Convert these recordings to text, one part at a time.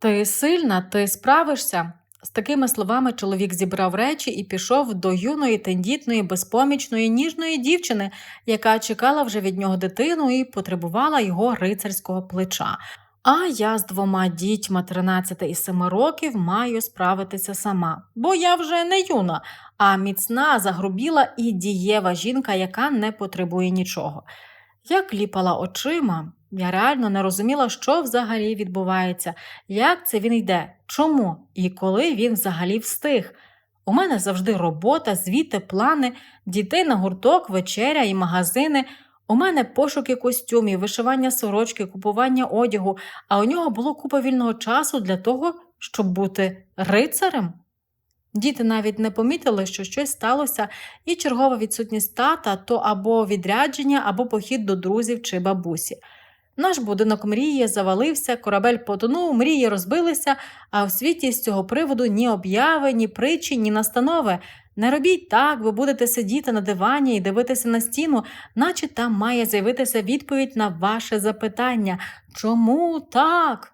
Ти сильна, ти справишся. З такими словами чоловік зібрав речі і пішов до юної, тендітної, безпомічної, ніжної дівчини, яка чекала вже від нього дитину і потребувала його рицарського плеча. А я з двома дітьми 13 і 7 років маю справитися сама, бо я вже не юна, а міцна, загрубіла і дієва жінка, яка не потребує нічого. Я кліпала очима, я реально не розуміла, що взагалі відбувається, як це він йде, чому і коли він взагалі встиг. У мене завжди робота, звіти, плани, дітей на гурток, вечеря і магазини. У мене пошуки костюмів, вишивання сорочки, купування одягу, а у нього було купа вільного часу для того, щоб бути рицарем. Діти навіть не помітили, що щось сталося, і чергова відсутність тата то або відрядження, або похід до друзів чи бабусі. Наш будинок мрії завалився, корабель потонув, мрії розбилися, а в світі з цього приводу ні обяви, ні притчі, ні настанови. Не робіть так, ви будете сидіти на дивані і дивитися на стіну, наче там має з'явитися відповідь на ваше запитання. Чому так?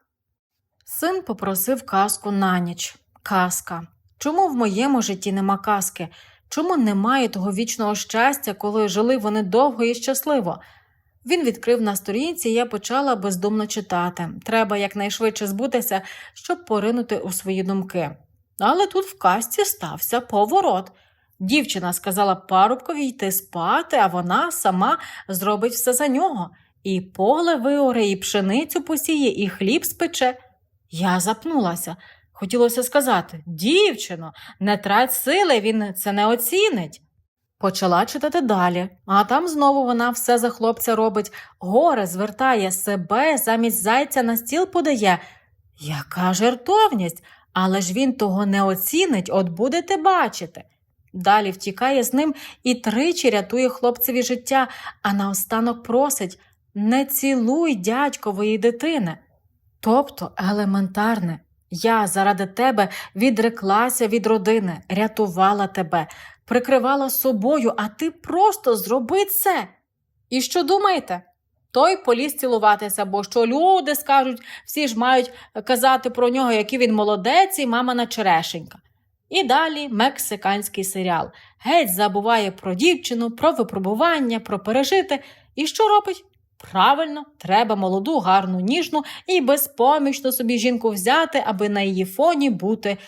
Син попросив казку на ніч. Казка. Чому в моєму житті нема казки? Чому немає того вічного щастя, коли жили вони довго і щасливо? Він відкрив на сторінці, і я почала бездумно читати. Треба якнайшвидше збутися, щоб поринути у свої думки. Але тут в казці стався поворот. Дівчина сказала парубкові йти спати, а вона сама зробить все за нього. І поле виоре, і пшеницю посіє, і хліб спече. Я запнулася. Хотілося сказати дівчино, не трать сили, він це не оцінить. Почала читати далі, а там знову вона все за хлопця робить, горе звертає себе, замість зайця на стіл подає. Яка жертовність, але ж він того не оцінить, от будете бачити. Далі втікає з ним і тричі рятує хлопцеві життя, а наостанок просить не цілуй дядькової дитини. Тобто елементарне. Я заради тебе відреклася від родини, рятувала тебе, прикривала собою, а ти просто зроби це. І що думаєте? Той поліз цілуватися, бо що люди скажуть, всі ж мають казати про нього, який він молодець і мамина черешенька. І далі мексиканський серіал. Геть забуває про дівчину, про випробування, про пережити. І що робить? Правильно, треба молоду, гарну, ніжну і безпомічну собі жінку взяти, аби на її фоні бути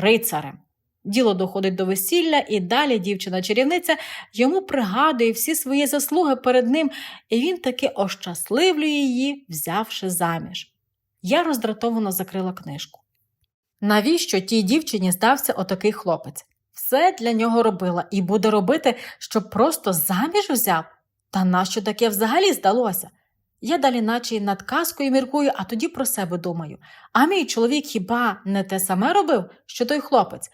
рицарем. Діло доходить до весілля, і далі дівчина-чарівниця йому пригадує всі свої заслуги перед ним, і він таки ощасливлює її, взявши заміж. Я роздратовано закрила книжку. Навіщо тій дівчині здався отакий хлопець? Все для нього робила і буде робити, щоб просто заміж взяв. Та нащо таке взагалі здалося? Я далі, наче над казкою міркую, а тоді про себе думаю. А мій чоловік хіба не те саме робив, що той хлопець?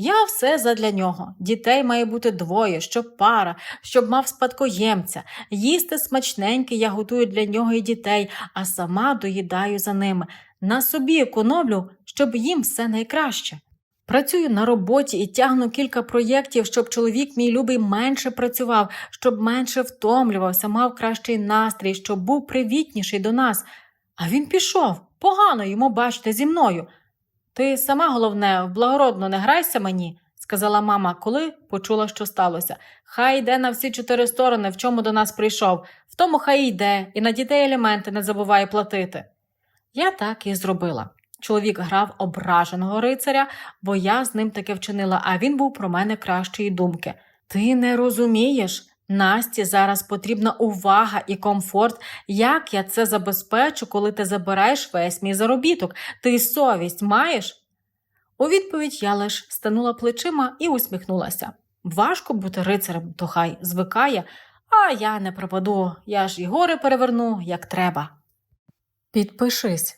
Я все задля нього. Дітей має бути двоє, щоб пара, щоб мав спадкоємця. Їсти смачненьке я готую для нього і дітей, а сама доїдаю за ними. На собі економлю, щоб їм все найкраще. Працюю на роботі і тягну кілька проєктів, щоб чоловік мій любий менше працював, щоб менше втомлювався, мав кращий настрій, щоб був привітніший до нас. А він пішов. Погано йому бачити зі мною. Ти сама головне, благородно не грайся мені, сказала мама, коли почула, що сталося. Хай йде на всі чотири сторони, в чому до нас прийшов, в тому хай йде, і на дітей елементи не забуває платити. Я так і зробила. Чоловік грав ображеного рицаря, бо я з ним таке вчинила, а він був про мене кращої думки. Ти не розумієш. Насті зараз потрібна увага і комфорт. Як я це забезпечу, коли ти забираєш весь мій заробіток? Ти совість маєш? У відповідь я лиш станула плечима і усміхнулася. Важко бути рицарем, то хай звикає, а я не пропаду, я ж і гори переверну, як треба. Підпишись,